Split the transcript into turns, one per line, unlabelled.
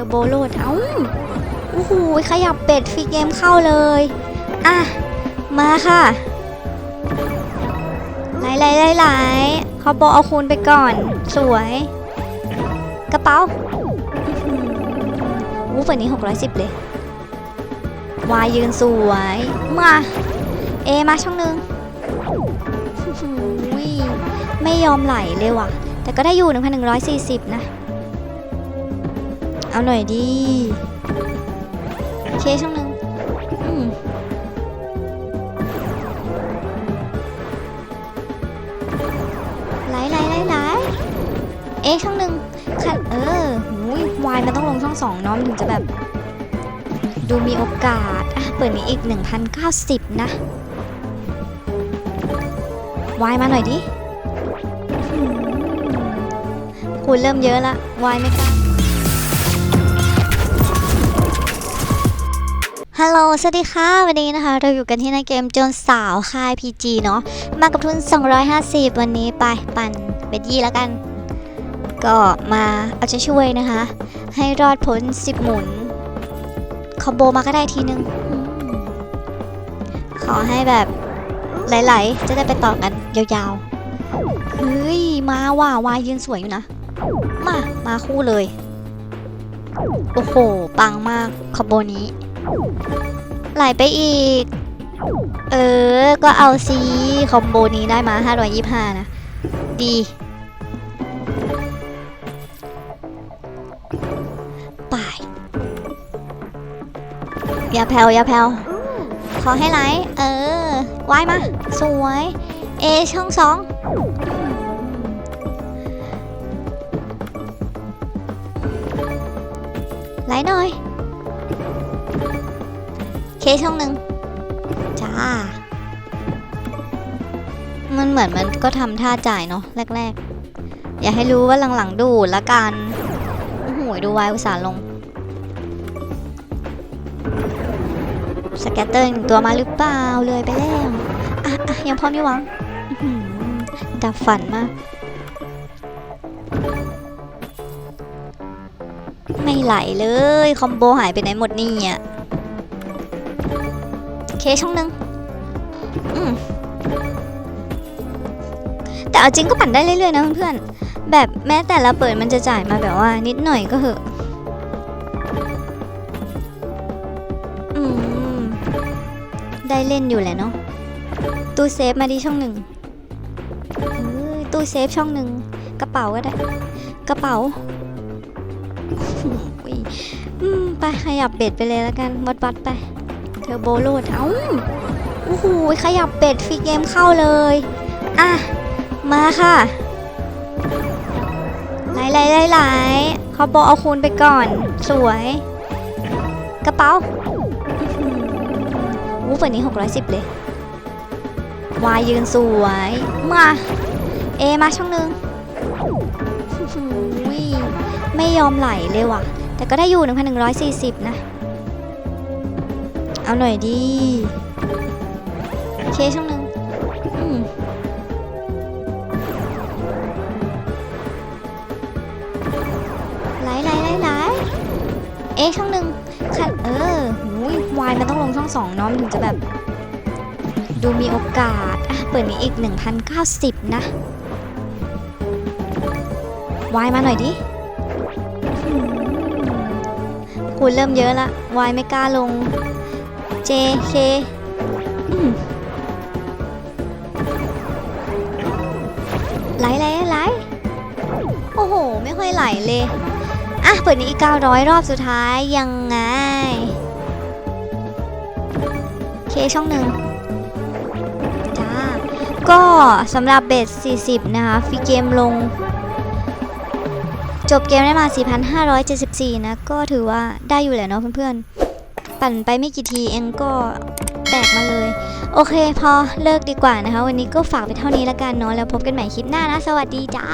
อร์โบโหลดเอ้าโอ้โหขยับเป็ดฟรีเกมเข้าเลย อะ มาค่ะ ไหลไหลไหลไหลเขาบอกเอาคูณไปก่อน สวย กระเป๋าอู้ฝันนี้ 610 เลยวายยืนสวย มา เอมาช่องหนึ่งไม่ยอมไหลเลยว่ะ แต่ก็ได้อยู่ 1,140 นะ เอาหน่อยดีเคช่องหนึ่งไหลไหลไหลไหลเอช่องหนึ่งคันเออหูยวายมันต้องลงช่องสองเนาะมันถึงจะแบบ ดูมีโอกาสอะเปิดนี้อีก 1,090 นะวายมาหน่อยดิคูณเริ่มเยอะละวายไม่กล้า ฮัลโหล สวัสดีค่ะ วันนี้นะคะ เราอยู่กันที่ในเกมโจนสาวค่าย PG เนาะ มากับทุน 250 วันนี้ไปปั่นเบดยี่แล้วกัน ก็มาเอาใจช่วยนะคะ ให้รอดพ้น 10 หมุน คอมโบมาก็ได้ทีนึงอขอให้แบบไหลๆ จะได้ไปต่อกันยาวๆ เฮ้ย มาว่าวายยืนสวยอยู่นะ มา มาคู่เลย โอ้โห ปังมากคอมโบนี้ ไหลไปอีก เออ ก็เอาซีคอมโบนี้ได้มา 525 นะ ดี ไป อย่าแผ่วอย่าแผ่วขอให้ไหล เออวายมา สวย เอช่องสองไหลหน่อย เคช่องหนึ่งจ้า มันเหมือนมันก็ทำท่าจ่ายเนาะแรก ๆ อย่าให้รู้ว่าหลังๆดูละกันโอ้โหดูวายอุตส่าห์ลง สแกตเตอร์หนึ่งตัวมาหรือเปล่าเลยไปแล้ว อะอะยังพร้อมอยู่หวังดับฝันมาก ไม่ไหลเลย คอมโบหายไปไหนหมดนี่อะ เคช่องหนึ่งอืมแต่เอาจริงก็ปั่นได้เรื่อยๆนะเพื่อนๆ แบบแม้แต่ละเปิดมันจะจ่ายมาแบบว่านิดหน่อยก็เหอะอืมได้เล่นอยู่แหละเนาะ ตู้เซฟมาดีช่องหนึ่งตู้เซฟช่องหนึ่งกระเป๋าก็ได้ กระเป๋าอืมไปขยับเบ็ดไปเลยแล้วกันวัดวัดๆไป เทอร์โบโหลดเอ้าโอ้โหขยับเป็ดฟรีเกมเข้าเลย อะ มาค่ะไหลไหลไหลไหลเขาบอกเอาคูณไปก่อน สวย กระเป๋าอู้ฝันนี้ 610 เลย วายยืนสวย มา เอมาช่องหนึ่งไม่ยอมไหลเลยว่ะ แต่ก็ได้อยู่ 1,140 นะ เอาหน่อยดีเคช่องหนึ่งไหลไหลไหลไหลเอช่องหนึ่งคันเออหูยวายมันต้องลงช่องสองนาะมันถึงจะแบบ ดูมีโอกาส อะ เปิดนี้อีก 1,090 นะ วายมาหน่อยดิคูณเริ่มเยอะละวายไม่กล้าลง JK อืมไหลไหลไหลโอ้โห ไม่ค่อยไหลเลย อะ เปิดนี้อีก 900 รอบสุดท้าย ยังไง เคช่องหนึ่งจ้า ก็สำหรับเบส 40 นะคะ ฟรีเกมลง จบเกมได้มา 4,574 นะ ก็ถือว่าได้อยู่แหละเนาะเพื่อนๆ ปั่นไปไม่กี่ทีเองก็แตกมาเลย โอเคพอเลิกดีกว่านะคะ วันนี้ก็ฝากไปเท่านี้ละกันเนาะแล้วพบกันใหม่คลิปหน้านะ สวัสดีจ้า